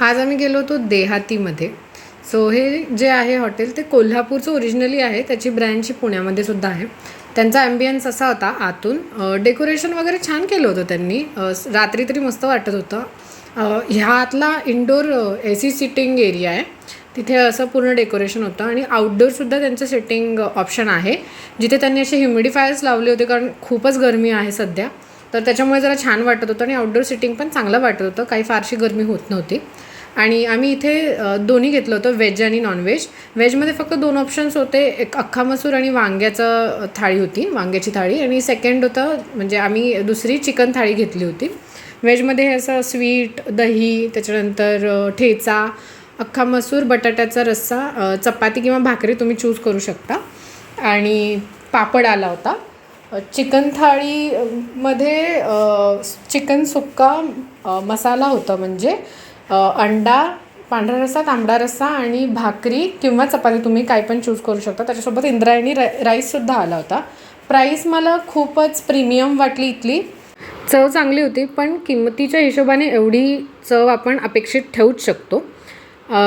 आज आम्ही गेलो होतो देहातीमध्ये. सो हे जे आहे हॉटेल ते कोल्हापूरचं ओरिजिनली आहे. त्याची ब्रँच पुण्यामध्ये सुद्धा आहे. त्यांचा ॲम्बियन्स असा होता आतून. डेकोरेशन वगैरे छान केलं होतं त्यांनी. रात्री तरी मस्त वाटत होतं. ह्या ह्यातला indoor A C sitting area आहे. तिथे असं पूर्ण डेकोरेशन होतं आणि आउटडोअरसुद्धा त्यांचं सिटिंग ऑप्शन आहे. जिथे त्यांनी असे ह्युमिडिफायर्स लावले होते कारण खूपच गरमी आहे सध्या. तर त्याच्यामुळे जरा छान वाटत होतं आणि आउटडोअर सिटिंग पण चांगलं वाटत होतं. काही फारशी गरमी होत नव्हती. आणि आम्ही इथे दोन्ही घेतलं होतं व्हेज आणि नॉनव्हेज व्हेजमध्ये फक्त दोन ऑप्शन्स होते एक अख्खा मसूर आणि वांग्याचं थाळी होती वांग्याची थाळी. आणि सेकंड होतं म्हणजे आम्ही दुसरी चिकन थाळी घेतली होती. व्हेजमध्ये हे असं स्वीट दही त्याच्यानंतर ठेचा अख्खा मसूर बटाट्याचा रस्सा चपाती किंवा भाकरी तुम्ही चूज करू शकता. आणि पापड आला होता. चिकन थाळीमध्ये चिकन सुक्का मसाला होता म्हणजे अंडा पांढरा रस्सा तांबडा रस्सा आणि भाकरी किंवा चपाती तुम्ही काय पण चूज करू शकता. त्याच्यासोबत इंद्रायणी रा राईससुद्धा आला होता. प्राईस मला खूपच प्रीमियम वाटली इथली. चव चांगली होती पण किंमतीच्या हिशोबाने एवढी चव आपण अपेक्षित ठेवूच शकतो.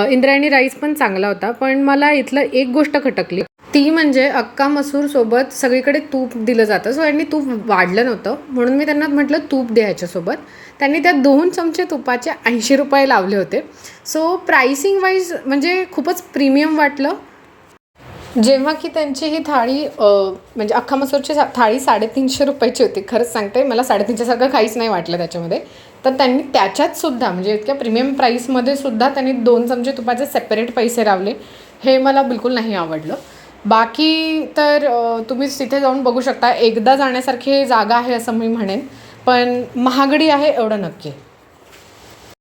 इंद्रायणी राईस पण चांगला होता पण मला इथलं एक गोष्ट खटकली. ती म्हणजे अक्का मसूर सोबत सगळीकडे तूप दिलं जातं. सो यांनी तूप वाढलं नव्हतं. म्हणून मी त्यांना म्हटलं तूप द्या ह्याच्यासोबत त्यांनी त्या दोन चमचे तुपाचे ऐंशी रुपये लावले होते. सो प्राइसिंग वाईज म्हणजे खूपच प्रीमियम वाटलं. जेव्हा की त्यांची ही थाळी म्हणजे अख्खा मसूरची सा- थाळी साडेतीनशे रुपयाची होती. खरंच सांगते मला साडेतीनशेसारखं काहीच नाही वाटलं त्याच्यामध्ये. तर त्यांनी त्याच्यात सुद्धा म्हणजे इतक्या प्रीमियम प्राईसमध्ये सुद्धा त्यांनी दोन चमचे तुपाचे सेपरेट पैसे लावले. हे मला बिलकुल नाही आवडलं. बाकी तर तुम्हीच तुम्ही तिथे जाऊन बघू शकता. एकदा जाण्यासारखी जागा आहे असं मी म्हणेन. पण महागडी आहे एवढं नक्की.